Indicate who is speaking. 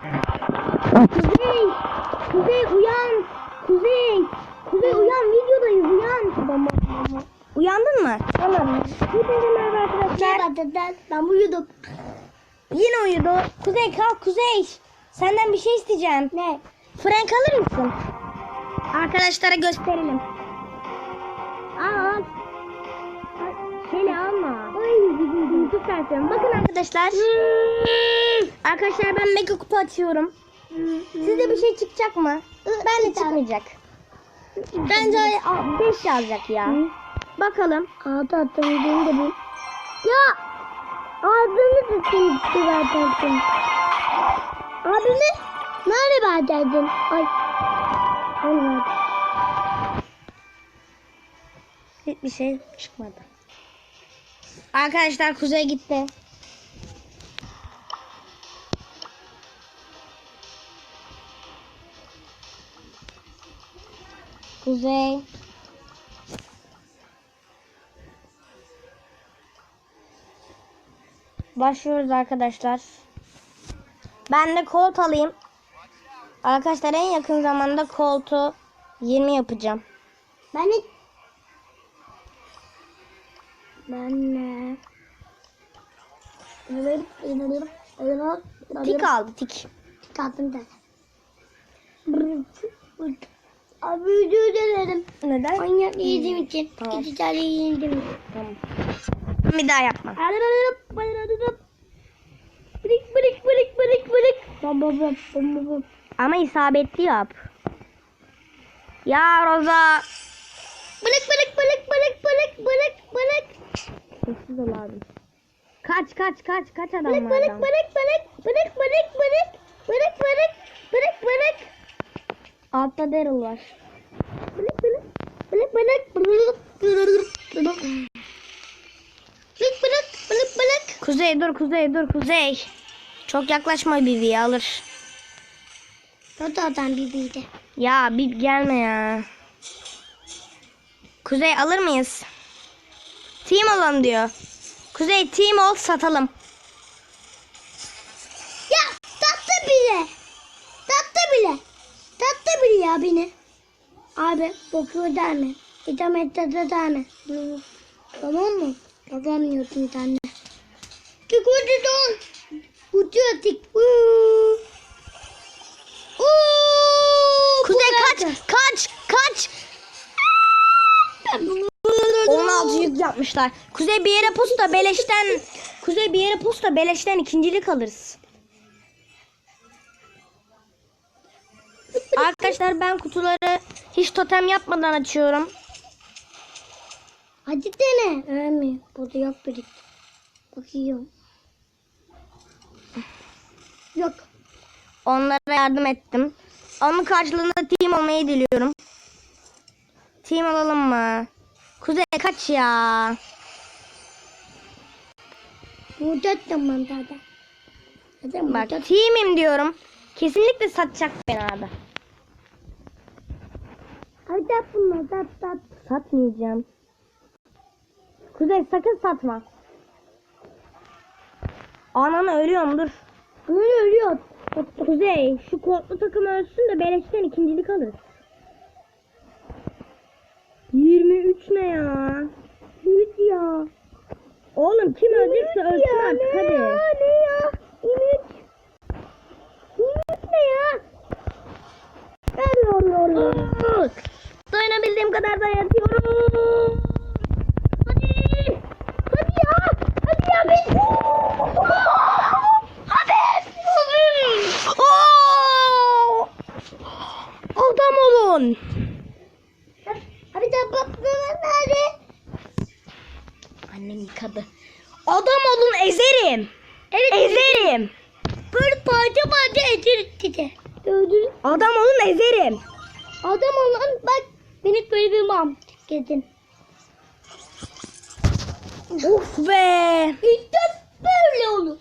Speaker 1: Kuzey. Kuzey uyan. Kuzey. Kuzey uyan videodayız uyan. Tamam tamam. Uyandın mı? Tamam. Hepinize merhaba arkadaşlar. Merhaba Ben uyudum. Yine uyudu. Kuzey kalk Kuzey. Senden bir şey isteyeceğim. Ne? Frank alır mısın? Arkadaşlara gösterelim. Aa. Seni alma. Dur serpiyorum. Bakın arkadaşlar. arkadaşlar ben mega kutu açıyorum. Sizde bir şey çıkacak mı? Ben de çıkmayacak. Bence 5 yazacak ya. Bakalım. Adı attığını da bu. Ya da sen verdin. Adını nerede verdin? Ay. Hani Hiçbir şey çıkmadı. Arkadaşlar kuzey gitti. Kuzey. Başlıyoruz arkadaşlar. Ben de kolt alayım. Arkadaşlar en yakın zamanda koltu 20 yapacağım. Ben de ben ne? Tik aldı tik. Tik aldım da. Abi özür dilerim. Neden? Manyak yediğim için. Tamam. İki tane yedim. Tamam. Bir daha yapma. Bırak bırak bırak bırak bırak. Ama isabetli yap. Ya Roza. Bırak bırak bırak bırak bırak bırak bırak. Sessiz ol abi. Kaç kaç kaç kaç adam var
Speaker 2: Bırak
Speaker 1: adam.
Speaker 2: bırak bırak bırak bırak bırak bırak bırak bırak bırak
Speaker 1: Altta Daryl var.
Speaker 2: bırak bırak bırak bırak bırak bırak bırak bırak bırak
Speaker 1: Kuzey dur kuzey dur kuzey. Çok yaklaşma Bibi'yi alır.
Speaker 2: O da adam bibiydi.
Speaker 1: Ya Bib gelme ya. Kuzey alır mıyız? Team olalım diyor. Kuzey team ol satalım.
Speaker 2: Ya tattı bile. Tattı bile. Tattı bile ya beni. Abi boku öder mi? İnternet tadı der mi? Tamam mı? Alamıyordum internet. Tık ucu don. Tık. Uuu. Uuu.
Speaker 1: 16 yük yapmışlar. Kuzey bir yere posta beleşten Kuzey bir yere posta beleşten ikincilik alırız. Arkadaşlar ben kutuları hiç totem yapmadan açıyorum.
Speaker 2: Hadi dene. Ölmüyor. Burada yok biri. Bakıyorum. Yok.
Speaker 1: Onlara yardım ettim. Onun karşılığında team olmayı diliyorum. Team olalım mı? Kuzey kaç ya?
Speaker 2: Burada tamam dada. Dada
Speaker 1: Bak team'im diyorum. Kesinlikle satacak beni abi.
Speaker 2: Hadi yap bunu. Tat tat.
Speaker 1: Satmayacağım. Kuzey sakın satma. Ananı ölüyorum dur.
Speaker 2: Ne ölüyor?
Speaker 1: Kuzey şu kodlu takım ölsün de beleşten ikincilik alır. 23 ne ya?
Speaker 2: 3 ya.
Speaker 1: Oğlum kim öldürse ölsün artık hadi.
Speaker 2: ya? Ne ya? 23. 23 ne ya? Allah Allah.
Speaker 1: Dayanabildiğim kadar dayatıyorum.
Speaker 2: Hadi. Hadi ya. Hadi ya ben.
Speaker 1: Hadi. Oo! Adam olun.
Speaker 2: Hadi de baksana nerede?
Speaker 1: Annem yıkadı. Adam olun ezerim.
Speaker 2: Evet.
Speaker 1: Ezerim.
Speaker 2: Böyle parça parça etir dedi.
Speaker 1: Adam olun ezerim.
Speaker 2: Adam olan bak beni böyle bir mam dedin.
Speaker 1: Uf be.
Speaker 2: İşte böyle olur.